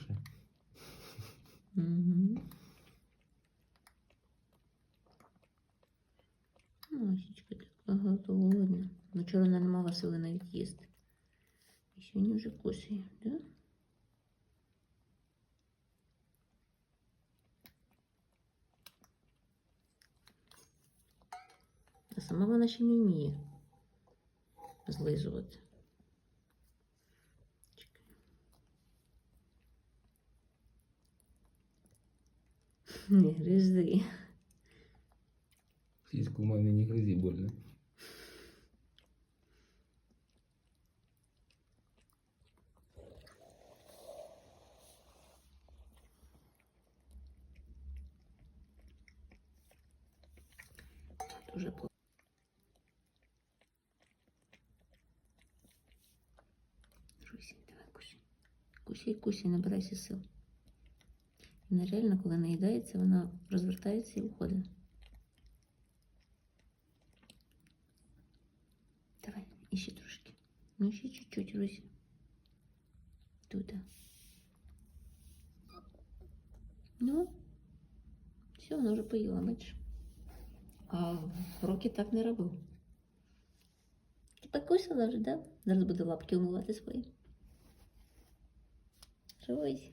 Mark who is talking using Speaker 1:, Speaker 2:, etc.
Speaker 1: ще.
Speaker 2: Угу. Масечка така голодна. Вчора вона не мала сили навіть їсти. І сьогодні вже кушає, да? А сама вона ще не вміє злизувати. Не гризи.
Speaker 1: Сіську мамі не гризі больно.
Speaker 2: Дуже плохо. Русінь, давай кушай. Кусай, кусай, набирайся сил. Вона реально, коли наїдається, вона розвертається і виходить. Давай, іще трошки. Ну, ще чуть-чуть, Руся. Тут. Ну, все, вона вже поїла, бачиш. А роки так не робив. Ти покусила вже, да? Зараз буде лапки умивати свої. Живойся.